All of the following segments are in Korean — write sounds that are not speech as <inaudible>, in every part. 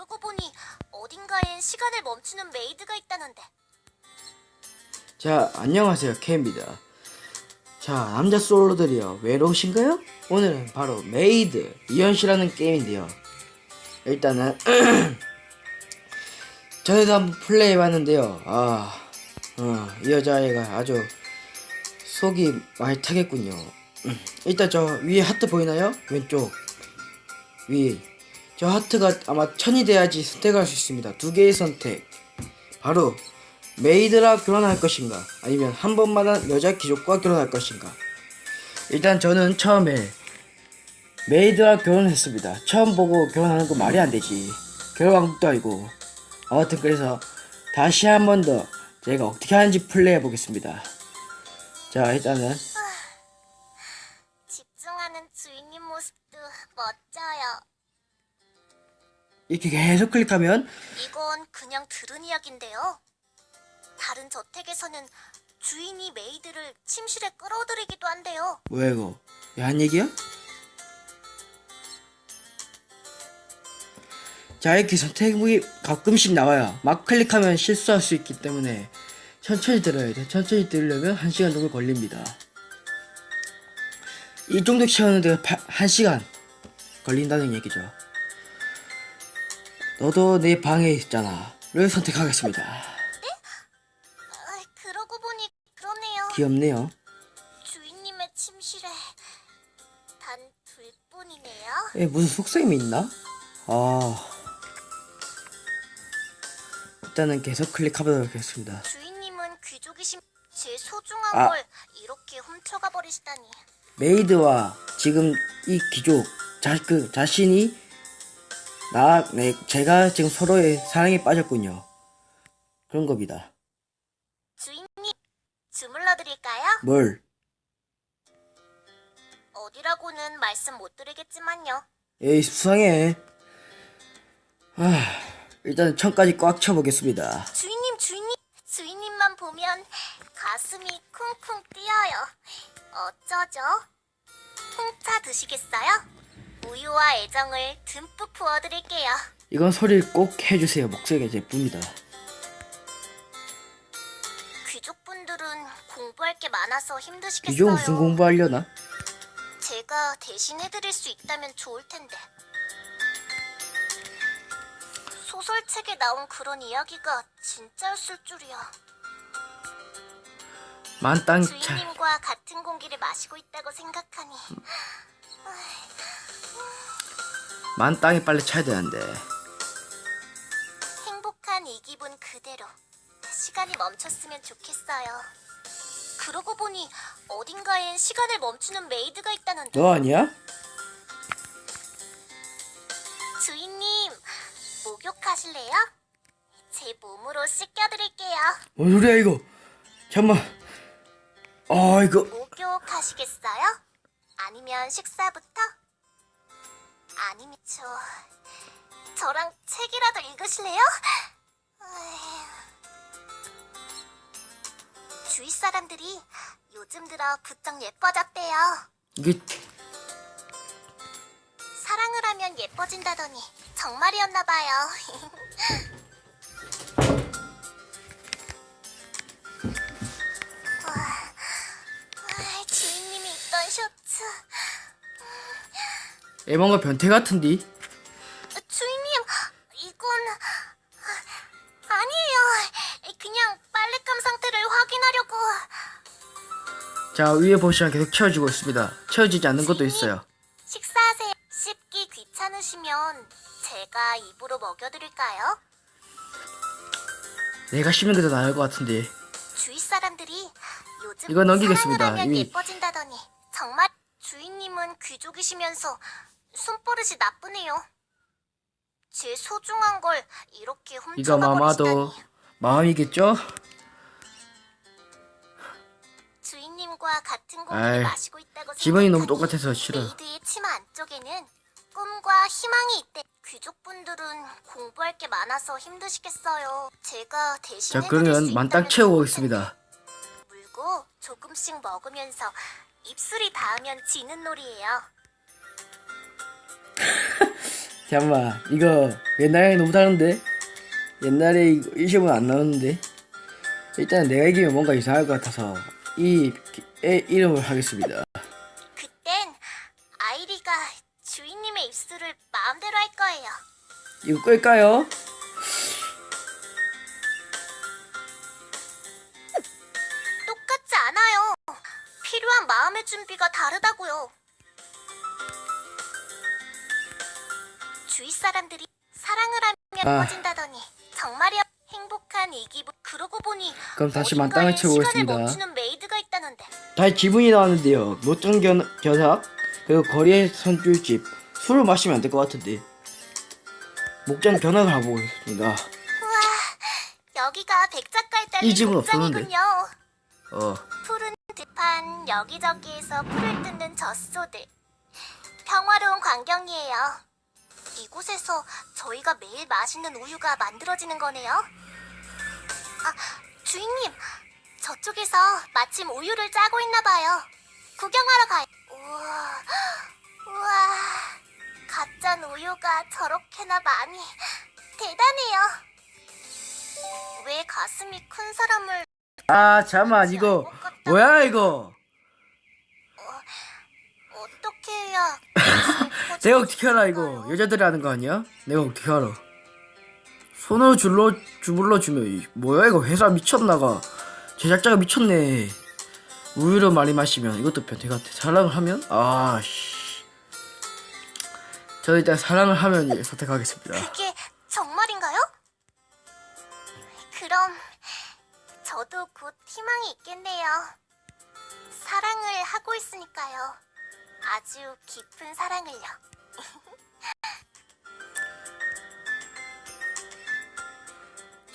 그러고 보니 어딘가엔 시간을 멈추는 메이드가 있다는데. 자, 안녕하세요. 케입니다. 자, 남자 솔로들이요. 외로우신가요? 오늘은 바로 메이드 이현씨라는 게임인데요. 일단은 <clears throat> 전에도 한번 플레이 해봤는데요. 아, 어, 이 여자애가 아주 속이 많이 타겠군요. 음, <clears throat> 일단 저 위에 하트 보이나요? 왼쪽 위. 저 하트가 아마 천이 돼야지 선택할 수 있습니다. 두 개의 선택. 바로 메이드라 결혼할 것인가? 아니면 한 번만한 여자 귀족과 결혼할 것인가? 일단 저는 처음에 메이드와 결혼했습니다. 처음 보고 결혼하는 거 말이 안 되지. 결혼왕국도 아니고. 아무튼 그래서 다시 한 번 더 제가 어떻게 하는지 플레이해 보겠습니다. 자 일단은. 집중하는 주인님 모습도 멋져요. 이렇게 계속 클릭하면 이건 그냥 들은 이야기인데요. 다른 저택에서는 주인이 메이드를 침실에 끌어들이기도 한대요. 뭐야 이거 야한 얘기야? 자 이렇게 선택이 가끔씩 나와요 막 클릭하면 실수할 수 있기 때문에 천천히 들어야 돼 천천히 들으려면 1시간 정도 걸립니다 이 정도 시간인데 1시간 걸린다는 얘기죠 너도 내 방에 있잖아 를 선택하겠습니다 아, 그러고 보니 그러네요. 귀엽네요 주인님의 침실에 단 둘뿐이네요. 에 무슨 속셈이 있나? 아 일단은 계속 클릭해보도록 하겠습니다 주인님은 귀족이신 제 소중한 아. 걸 이렇게 훔쳐가 버리시다니. 메이드와 지금 이 귀족 자, 그 자신이 나, 네, 제가 지금 서로의 사랑에 빠졌군요. 그런 겁니다. 주인님 주물러 드릴까요? 뭘? 어디라고는 말씀 못 드리겠지만요. 에이, 수상해. 아, 일단 천까지 꽉 쳐보겠습니다. 주인님, 주인님, 주인님만 보면 가슴이 쿵쿵 뛰어요. 어쩌죠? 홍차 드시겠어요? 우유와 애정을 듬뿍 부어드릴게요. 이건 소리를 꼭 해주세요. 목소리가 예쁩니다. 귀족분들은 공부할 게 많아서 힘드시겠어요. 귀족 무슨 공부하려나? 제가 대신 해드릴 수 있다면 좋을 텐데. 소설책에 나온 그런 이야기가 진짜였을 줄이야. 만땅 차. 주인님과 같은 공기를 마시고 있다고 생각하니 만 땅에 빨리 차야 되는데. 행복한 이 기분 그대로 시간이 멈췄으면 좋겠어요. 그러고 보니 어딘가엔 시간을 멈추는 메이드가 있다는데 너 아니야? 주인님 목욕하실래요? 제 몸으로 씻겨드릴게요. 뭔 소리야 이거? 잠만. 아 이거 목욕하시겠어요? 아니면 식사부터? 아니면 저 저랑 책이라도 읽으실래요? 주위 사람들이 요즘 들어 부쩍 예뻐졌대요. 이게 사랑을 하면 예뻐진다더니 정말이었나 봐요. <laughs> 애 뭔가 변태 같은디? 주인님, 이건 아니에요. 그냥 빨랫감 상태를 확인하려고. 자 위에 보시면 계속 채워지고 있습니다. 채워지지 않는 것도 있어요. 식사하세요. 씹기 귀찮으시면 제가 입으로 먹여드릴까요? 내가 씹는 게 더 나을 것 같은데. 주위 사람들이 요즘 이거 넘기겠습니다. 사랑을 하면 이미- 예뻐진다더니 정말 주인님은 귀족이시면서 손버릇이 나쁘네요. 제 소중한 걸 이렇게 이거 아마도 훔쳐가버리시다니 마음이겠죠? 주인님과 같은 공기를 마시고 있다고 기분이 너무 생각하니 똑같아서 싫어. 메이드의 치마 안쪽에는 꿈과 희망이 있대. 귀족분들은 공부할 게 많아서 힘드시겠어요. 제가 대신 자 그러면 만땅 채우고 있습니다. 물고 조금씩 먹으면서 입술이 닿으면 지는 놀이에요. <laughs> 잠깐만 이거 옛날에 너무 다른데 옛날에 이거 일시분 안 나왔는데 일단 내가 이기면 뭔가 이상할 것 같아서 이 애 이름을 하겠습니다 그땐 아이리가 주인님의 입술을 마음대로 할 거예요. 이거 끌까요? 똑같지 않아요. 필요한 마음의 준비가 다르다고요. 주위 사람들이 사랑을 하면 아. 꺼진다더니 정말이야 행복한 이 기분. 그러고 보니 그럼 다시 만땅을 시간을 있습니다. 멈추는 메이드가 있다는데 다시 지분이 나왔는데요 못전 견, 견학 그리고 거리의 선줄집 술을 마시면 안 될 것 같은데 목전 견학을 하고 있습니다 여기가 백 작가에 이 딸린 집은 목장이군요. 어 푸른 들판 여기저기에서 풀을 뜯는 젖소들 평화로운 광경이에요. 이곳에서 저희가 매일 맛있는 우유가 만들어지는 거네요. 아, 주인님, 저쪽에서 마침 우유를 짜고 있나 봐요. 구경하러 가요. 우와, 우와, 가짠 우유가 저렇게나 많이 대단해요. 왜 가슴이 큰 사람을 아 잠만 이거 뭐야 이거 해야 <laughs> 내가 어떻게 알아 이거? 여자들이 하는 거 아니야? 내가 어떻게 알아? 손으로 줄러 주물러 주면 이- 뭐야 이거? 회사 미쳤나가? 제작자가 미쳤네. 우유를 많이 마시면 이것도 변태 같아. 사랑을 하면? 아씨. 저 일단 사랑을 하면 선택하겠습니다. 그게 정말인가요? 그럼 저도 곧 희망이 있겠네요. 사랑을 하고 있으니까요. 아주 깊은 사랑을요.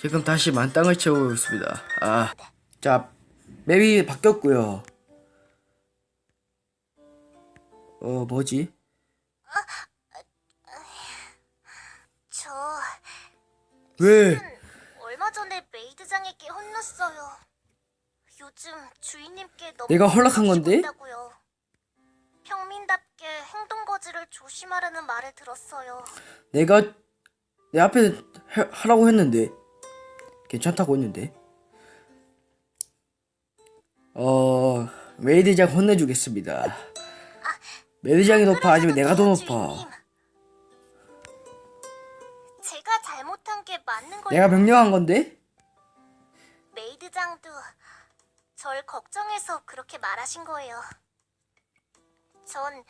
지금 다시 만땅을 채우고 있습니다 아 자 맵이 바뀌었고요 어 뭐지? 저 왜? 얼마 전에 메이드장에게 혼났어요. 요즘 주인님께 너무 내가 허락한 건데? 있다고요. 평민답게 행동 거지를 조심하라는 말을 들었어요. 내가 내 앞에 해- 하라고 했는데 괜찮다고 했는데 어 메이드장 혼내주겠습니다 메이드장이 높아 아니면 내가 더 높아 주인님. 제가 잘못한 게 맞는 걸 내가 명령한 건데 메이드장도 절 걱정해서 그렇게 말하신 거예요. 전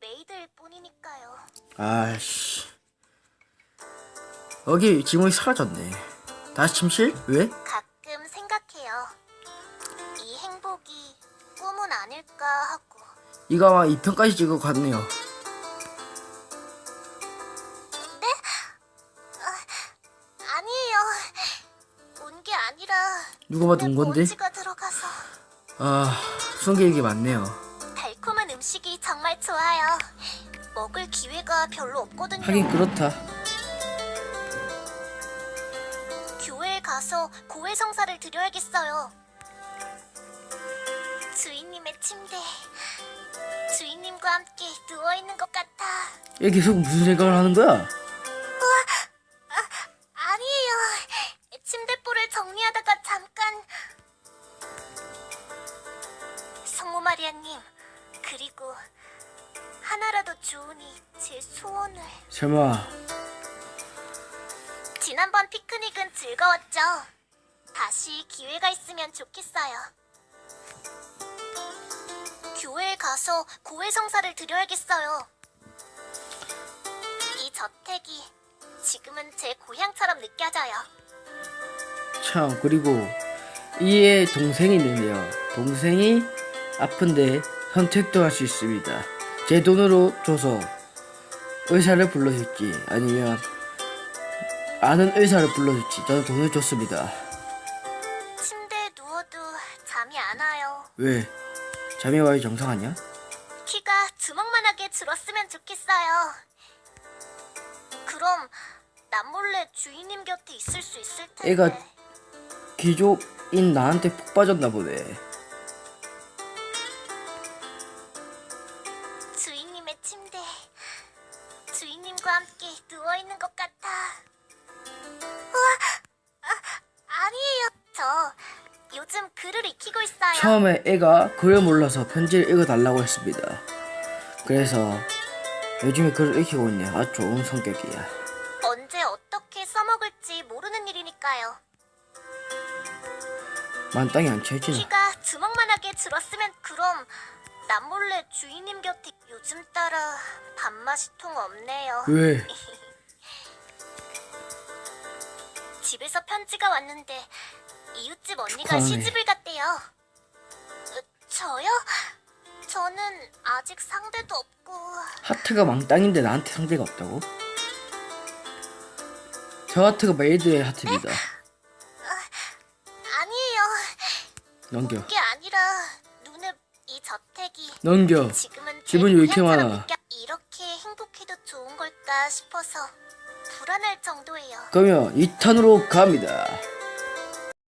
메이드일 뿐이니까요. 아씨 여기 지문이 사라졌네 다시 침실? 왜? 가끔 생각해요. 이 행복이 꿈은 아닐까 하고. 이거 아마 2편까지 찍어 갔네요 아니에요. 온 게 아니라 누가 봐도 온 건데 들어가서 아 숨길 게 많네요 별로 없거든요. 하긴 그렇다 교회에 가서 고해 성사를 드려야겠어요. 주인님의 침대. 주인님과 함께 누워 있는 것 같아. 얘 계속 무슨 생각을 하는 거야? 아니 좋으니 제 소원을. 설마 지난번 피크닉은 즐거웠죠? 다시 기회가 있으면 좋겠어요. 교회에 가서 고해 성사를 드려야겠어요. 이 저택이 지금은 제 고향처럼 느껴져요. 참 그리고 이의 동생이 있는데요 동생이 아픈데 선택도 할 수 있습니다 제 돈으로 줘서 의사를 불러줄지 아니면 아는 의사를 불러줄지 저는 돈을 줬습니다 침대에 누워도 잠이 안 와요. 왜? 잠이 와야 정상 아니야? 키가 주먹만하게 줄었으면 좋겠어요. 그럼 남몰래 주인님 곁에 있을 수 있을 텐데. 애가 귀족인 나한테 푹 빠졌나 보네 처음에 애가 글을 몰라서 편지를 읽어달라고 했습니다. 그래서 요즘에 글을 읽히고 있네. 아주 좋은 성격이야. 언제 어떻게 써먹을지 모르는 일이니까요. 만땅이 안 쳐지나? 키가 주먹만하게 줄었으면 그럼 남 몰래 주인님 곁에 요즘 따라 밥맛이 통 없네요. 왜? <laughs> 집에서 편지가 왔는데 이웃집 언니가 축하하네. 시집을 갔대요. 으, 저요? 저는 아직 상대도 없고 하트가 망땅인데 나한테 상대가 없다고? 저 하트가 메이드의 하트입니다. 아니에요. 넘겨. 그게 아니라 눈에 이 저택이 넘겨. 지금은 기분이 왜 이렇게 많아? 이렇게 행복해도 좋은 걸까 싶어서 불안할 정도예요. 그러면 2탄으로 갑니다.